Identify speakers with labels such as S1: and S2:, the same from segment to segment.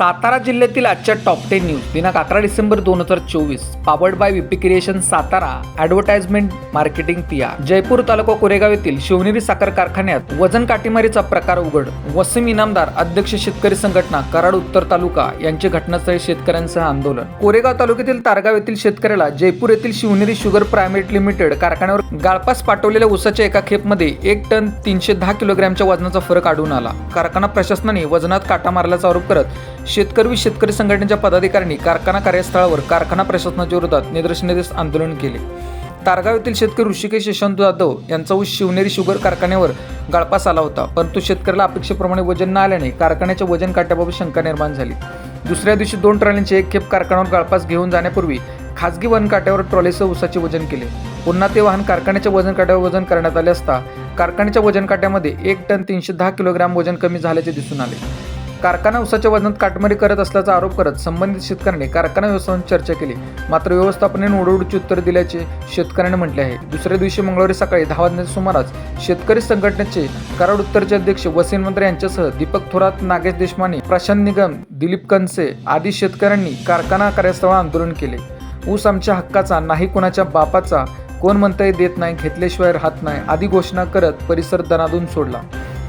S1: सातारा जिल्ह्यातील आजच्या top ten news दिनांक अकरा डिसेंबर दोन हजार चोवीस. Powered by V P creation Satara advertisement marketing पिया जयपूर तालुका कोरेगाव येथील शिवनेरी साखर कारखान्यात वजन काटेमारीचा प्रकार उघड. वसीम इनामदार अध्यक्ष शेतकरी संघटना कराड उत्तर तालुका यांचे घटनास्थळी शेतकऱ्यांसह आंदोलन. कोरेगाव तालुक्यातील तारगाव येथील शेतकऱ्याला जयपूर येथील शिवनेरी शुगर प्रायव्हेट लिमिटेड कारखान्यावर गाळपास पाठवलेल्या उसाच्या एका खेपमध्ये एक टन तीनशे दहा किलोग्रॅमच्या वजनाचा फरक आढळून आला. कारखाना प्रशासनाने वजनात काटा मारल्याचा आरोप करत शेतकरी शेतकरी संघटनेच्या पदाधिकाऱ्यांनी कारखाना कार्यस्थळावर कारखाना प्रशासनाच्या विरोधात निदर्शने देत आंदोलन केले. तारगाव येथील शेतकरी ऋषिकेश यशवंत जाधव यांचा ऊस शिवनेरी शुगर कारखान्यावर गाळपास आला होता परंतु शेतकऱ्याला अपेक्षेप्रमाणे वजन न आल्याने कारखान्याच्या वजन काट्याबाबत शंका निर्माण झाली. दुसऱ्या दिवशी दोन ट्रॉलींचे एक खेप कारखान्यावर गाळपास घेऊन जाण्यापूर्वी खासगी वन काट्यावर ट्रॉलीसह ऊसाचे वजन केले. पुन्हा ते वाहन कारखान्याच्या वजन काट्यावर वजन करण्यात आले असता कारखान्याच्या वजन काट्यामध्ये एक टन तीनशे दहा किलोग्राम वजन कमी झाल्याचे दिसून आले. कारखाना उसाच्या वजनात काटमारी करत असल्याचा आरोप करत संबंधित शेतकऱ्यांनी कारखाना व्यवस्थापन चर्चा केली. मात्र व्यवस्थापनाने ओढवडीची उत्तर दिल्याचे शेतकऱ्यांनी म्हटले आहे. दुसऱ्या दिवशी मंगळवारी सकाळी दहा वाजण्याच्या सुमारास शेतकरी संघटनेचे कराड उत्तरचे अध्यक्ष वसीन मंत्रे यांच्यासह दीपक थोरात नागेश देशमाने प्रशांत निगम दिलीप कनसे आदी शेतकऱ्यांनी कारखाना कार्यस्थळावर आंदोलन केले. ऊस आमच्या हक्काचा नाही कुणाच्या बापाचा कोण म्हणताही देत नाही घेतल्याशिवाय राहत नाही आदी घोषणा करत परिसर दनादून सोडला.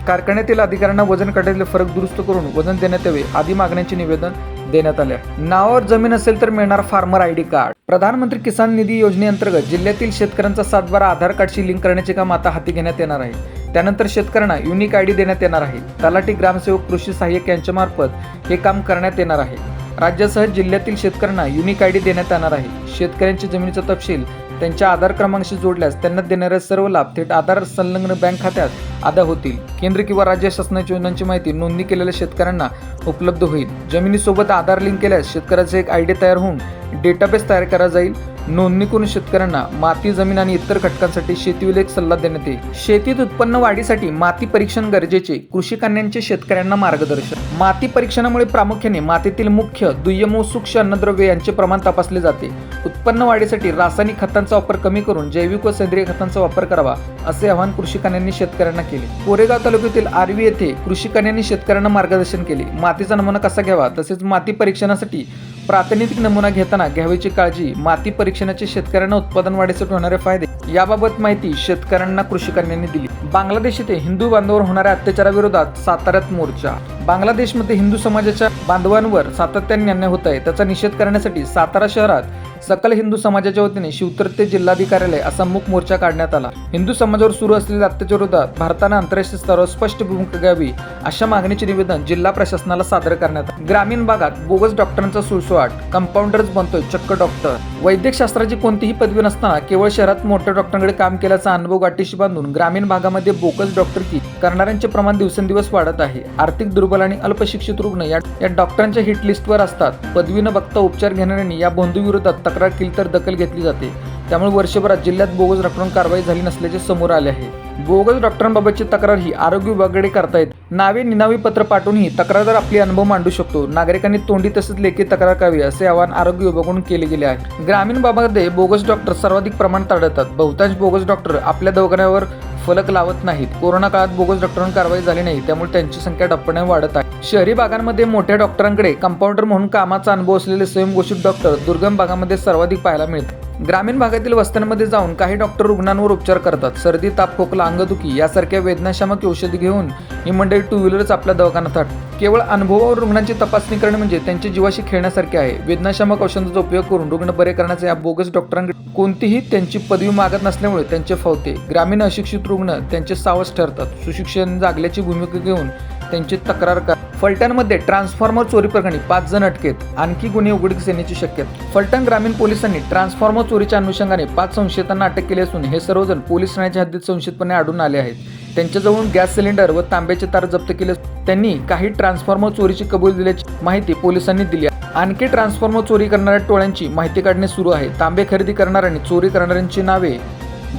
S1: कारखान्यातील अधिकाऱ्यांना वजन काट्यातील फरक दुरुस्त करून वजन देण्यात यावे आदी मागण्यांचे निवेदन देण्यात आले. नावावर जमीन असेल तर मिळणार फार्मर आय डी कार्ड. प्रधानमंत्री किसान निधी योजनेअंतर्गत जिल्ह्यातील शेतकऱ्यांचा सातबारा आधार कार्डशी लिंक करण्याचे काम आता हाती घेण्यात येणार आहे. त्यानंतर शेतकऱ्यांना युनिक आय डी देण्यात येणार आहे. तलाठी ग्रामसेवक कृषी सहाय्यक यांच्यामार्फत हे काम करण्यात येणार आहे. राज्यासह जिल्ह्यातील शेतकऱ्यांना युनिक आय डी देण्यात येणार आहे. शेतकऱ्यांची जमिनीचा तपशील त्यांच्या आधार क्रमांकाशी जोडल्यास त्यांना देणारे सर्व लाभ थेट आधार संलग्न बँक खात्यात अदा होतील. केंद्र किंवा राज्य शासनाच्या योजनांची माहिती नोंदणी केलेल्या शेतकऱ्यांना उपलब्ध होईल. जमिनीसोबत आधार लिंक केल्यास शेतकऱ्याचे एक आय डी तयार होऊन डेटाबेस तयार केला जाईल. नोंदणी करून शेतकऱ्यांना माती जमीन आणि इतर घटकांसाठी शेतीविषयक सल्ला देण्यात येईल. शेतीत उत्पन्न वाढीसाठी माती परीक्षण गरजेचे कृषी कन्यांचे शेतकऱ्यांना मार्गदर्शन. माती परीक्षणामुळे प्रामुख्याने मातीतील मुख्य दुय्यम व सूक्ष्म अन्नद्रव्य यांचे प्रमाण तपासले जाते. उत्पन्न वाढीसाठी रासायनिक खतांचा वापर कमी करून जैविक व सेंद्रिय खतांचा वापर करावा असे आवाहन कृषी कन्यांनी शेतकऱ्यांना केले. कोरेगाव तालुक्यातील आर्वी येथे कृषी कन्यांनी शेतकऱ्यांना मार्गदर्शन केले. मातीचा नमुना कसा घ्यावा तसेच माती परीक्षणासाठी प्रातिनिधिक नमुना घेताना घ्यावीची काळजी माती परीक्षणाचे शेतकऱ्यांना उत्पादन वाढीसाठी होणारे फायदे याबाबत माहिती शेतकऱ्यांना कृषी दिली. बांगलादेश येथे हिंदू बांधवांवर होणाऱ्या अत्याचाराविरोधात साताऱ्यात मोर्चा. बांगलादेशमध्ये हिंदू समाजाच्या बांधवांवर सातत्याने अन्याय होत आहे. त्याचा निषेध करण्यासाठी सातारा शहरात सकल हिंदू समाजाच्या वतीने शिवतर्ते जिल्हाधिकार्यालय असा मूक मोर्चा काढण्यात आला. हिंदू समाजावर सुरू असलेल्या अत्याचाराविरोधात भारतानं आंतरराष्ट्रीय स्तरावर स्पष्ट भूमिका घ्यावी अशा मागणीचे निवेदन जिल्हा प्रशासनाला सादर करण्यात आले. ग्रामीण भागात बोगस डॉक्टरांचा सुळसुळाट कंपाऊंडरच बनतोय चक्क डॉक्टर. वैद्यकशास्त्राची कोणतीही पदवी नसताना केवळ शहरात मोठ्या डॉक्टरांकडे काम केल्याचा अनुभव गाठीशी बांधून ग्रामीण भागामध्ये बोगस डॉक्टरकी करणाऱ्यांचे प्रमाण दिवसेंदिवस वाढत आहे. आर्थिक दुर्बल आणि अल्पशिक्षित रुग्ण या डॉक्टरांच्या हिट लिस्टवर असतात. पदवी न बघता उपचार घेणाऱ्यांनी या बंधूविरोधात तक्रार केली तर दखल घेतली जाते. त्यामुळे वर्षभरात जिल्ह्यात बोगस डॉक्टरांवर कारवाई झाली नसल्याचे समोर आले आहे. बोगस डॉक्टरांबाबतची तक्रार ही आरोग्य विभागाकडे करतायत नावे निनावी पत्र पाठवूनही तक्रारदार आपले अनुभव मांडू शकतो. नागरिकांनी तोंडी तसेच लेखी तक्रार करावी असे आवाहन आरोग्य विभागाकडून केले गेले आहे. ग्रामीण भागामध्ये बोगस डॉक्टर सर्वाधिक प्रमाणात आढळतात. बहुतांश बोगस डॉक्टर आपल्या दवाखान्यावर फलक लावत नाहीत. कोरोना काळात बोगस डॉक्टरांवर कारवाई झाली नाही त्यामुळे त्यांची संख्या टप्प्याने वाढत आहे. शहरी भागांमध्ये मोठ्या डॉक्टरांकडे कंपाऊंडर म्हणून कामाचा अनुभव असलेले स्वयंघोषित डॉक्टर दुर्गम भागामध्ये सर्वाधिक पाहायला मिळतात. ग्रामीण भागातील वस्त्यांमध्ये जाऊन काही डॉक्टर रुग्णांवर उपचार करतात. सर्दी ताप खोकला अंगदुखी यासारख्या वेदनाशामक औषधी घेऊन ही मंडळी टू व्हीलरच आपल्या दवाखान्यात आठ केवळ अनुभवावर रुग्णांची तपासणी करणे म्हणजे त्यांच्या जीवाशी खेळण्यासारखे आहे. वेदनाशामक औषधांचा उपयोग करून रुग्ण बरे करण्याचे या बोगस डॉक्टरांकडे कोणतीही त्यांची पदवी मागत नसल्यामुळे त्यांचे फावते. ग्रामीण अशिक्षित रुग्ण त्यांचे सावस ठरतात. सुशिक्षण जागल्याची भूमिका घेऊन त्यांची तक्रार कर. फलटणमध्ये ट्रान्सफॉर्मर चोरी प्रकरणी पाच जण अटकेत. आणखी गुन्हे उघडकीस येण्याची शक्यता. फलटण ग्रामीण पोलिसांनी ट्रान्सफॉर्मर चोरीच्या अनुषंगाने पाच संशयितांना अटक केली असून हे सर्वजण पोलीस ठाण्याच्या हद्दीत संशयितपणे आढळून आले आहेत. त्यांच्याजवळून गॅस सिलेंडर व तांब्याचे तार जप्त केले त्यांनी काही ट्रान्सफॉर्मर चोरीची कबूल दिल्याची माहिती पोलिसांनी दिली आहे. आणखी ट्रान्सफॉर्मर चोरी करणाऱ्या टोळ्यांची माहिती काढणे सुरू आहे. तांबे खरेदी करणाऱ्यांनी चोरी करणाऱ्यांची नावे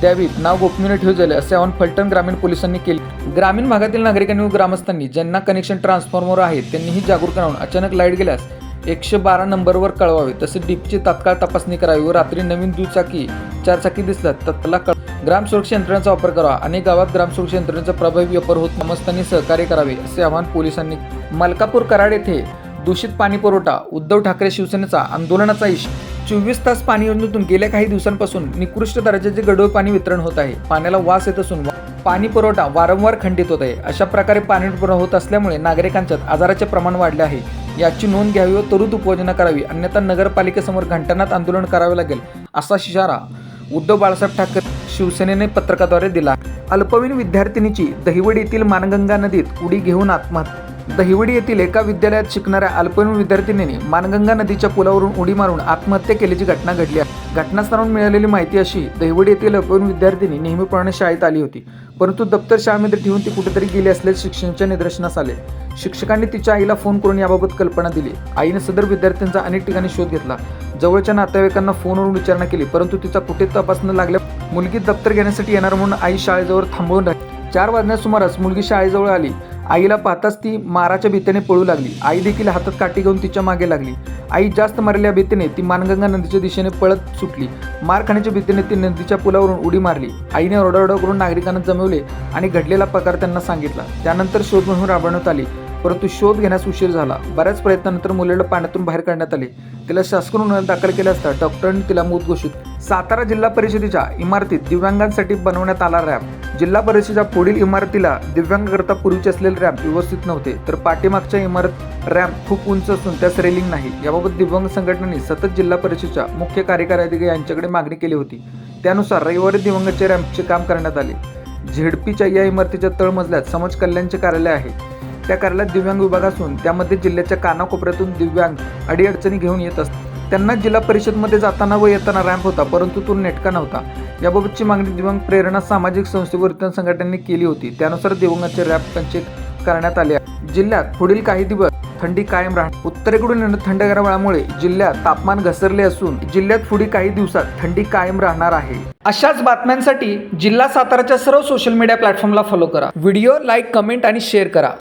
S1: द्यावीत. नाव गोपनीय ठेवू झाले असे आवाहन फलटण ग्रामीण पोलिसांनी केले. ग्रामीण भागातील नागरिकांनी व ग्रामस्थांनी ज्यांना कनेक्शन ट्रान्सफॉर्मर आहे त्यांनीही जागरूक राहून अचानक लाइट गेल्यास एकशे बारा नंबरवर कळवावे. तसेच डीपची तात्काळ तपासणी करावी व रात्री नवीन दुचाकी चारचाकी दिसतात तत्काळ कळ ग्राम सुरक्षा यंत्रणेचा वापर करावा. अनेक गावात ग्राम सुरक्षा यंत्रणेचा प्रभावी वापर होत ग्रामस्थांनी सहकार्य करावे असे आवाहन पोलिसांनी मलकापूर कराड येथे दूषित पाणी पुरवठा उद्धव ठाकरे शिवसेनेचा आंदोलनाचा इशारा चोवीस तास पाणी योजनेतून गेल्या काही दिवसांपासून निकृष्ट दर्जाचे गढूळ पाणी वितरण होत आहे. पाण्याला वास येत असून पाणी पुरवठा वारंवार खंडित होत आहे. अशा प्रकारे पाणी पुरवठा होत असल्यामुळे नागरिकांच्यात आजाराचे प्रमाण वाढले आहे. याची नोंद घ्यावी व त्वरित उपयोजना करावी. अन्यथा नगरपालिकेसमोर घंटानाथ आंदोलन करावे लागेल असा इशारा उद्धव बाळासाहेब ठाकरे शिवसेनेने पत्रकाद्वारे दिला अल्पवयीन विद्यार्थिनीची दहिवडीतील येथील मानगंगा नदीत उडी घेऊन आत्महत्या दहिवडी येथील एका विद्यालयात शिकणाऱ्या अल्पवयीन विद्यार्थिनीने मानगंगा नदीच्या पुलावरून उडी मारून आत्महत्या केल्याची घटना घडली आहे. घटनास्थळावरून मिळालेली माहिती अशी दहिवडी येथील अल्पवयीन विद्यार्थिनी नेहमीप्रमाणे शाळेत आली होती परंतु दप्तर शाळेमध्ये ठेवून ती कुठेतरी गेली असल्याचे शिक्षणच्या निदर्शनास आले. शिक्षकांनी तिच्या आईला फोन करून याबाबत कल्पना दिली. आईने सदर विद्यार्थ्यांचा अनेक ठिकाणी शोध घेतला. जवळच्या नातेवाईकांना फोनवरून विचारणा केली परंतु तिचा कुठे तपास न लागल्या मुलगी दप्तर घेण्यासाठी येणार म्हणून आई शाळेजवळ थांबवून राहिली. चार वाजण्यास सुमारास मुलगी शाळेजवळ आली. आईला पाहताच ती माराच्या भीतीने पळू लागली. आई देखील हातात काठी घेऊन तिच्यामागे लागली. आई जास्त मारल्या भीतीने ती मानगंगा नदीच्या दिशेने पळत सुटली. मार खाण्याच्या भीतीने ती नदीच्या पुलावरून उडी मारली. आईने ओरडाओरडा करून नागरिकांना जमवले आणि घडलेला प्रकार त्यांना सांगितला. त्यानंतर शोध मोहीम राबवण्यात आली. परंतु शोध घेण्यास उशीर झाला. बऱ्याच प्रयत्नानंतर मुलीला पाण्यातून बाहेर काढण्यात आले. तिला शासकीय रुग्णालयात दाखल केले असता डॉक्टरांनी तिला मूत घोषित. सातारा जिल्हा परिषदेच्या इमारतीत दिव्यांगांसाठी बनवण्यात आला रॅम्प. जिल्हा परिषदेच्या पुढील इमारतीला दिव्यांगकरता पूर्वीचे असलेले रॅम्प व्यवस्थित नव्हते तर पाठीमागच्या इमारत रॅम्प खूप उंच असून त्यास रेलिंग नाही. याबाबत दिव्यांग संघटनांनी सतत जिल्हा परिषदेच्या मुख्य कार्यकारी अधिकारी यांच्याकडे मागणी केली होती. त्यानुसार रविवारी दिव्यांगाच्या रॅम्पचे काम करण्यात आले. झेडपीच्या या इमारतीच्या तळमजल्यात समाज कल्याणचे कार्यालय आहे. त्या कार्यालयात दिव्यांग विभाग असून त्यामध्ये जिल्ह्याच्या कानाकोपऱ्यातून दिव्यांग अडीअडचणी घेऊन येत असतात त्यांना जिल्हा परिषदमध्ये जाताना व येताना रॅम्प होता परंतु तो नेटका नव्हता. याबाबतची मागणी दिवंग प्रेरणा सामाजिक संस्थेवर संघटनेने केली होती. त्यानुसार दिव्यांगाचे रॅप संचित करण्यात आले जिल्ह्यात पुढील काही दिवस थंडी कायम राहणार. उत्तरेकडून येणाऱ्या थंड गरमळामुळे जिल्ह्यात तापमान घसरले असून जिल्ह्यात पुढील काही दिवसात थंडी कायम राहणार आहे. अशाच बातम्यांसाठी जिल्हा साताराच्या सर्व सोशल मीडिया प्लॅटफॉर्मला फॉलो करा. व्हिडिओ लाईक कमेंट आणि शेअर करा.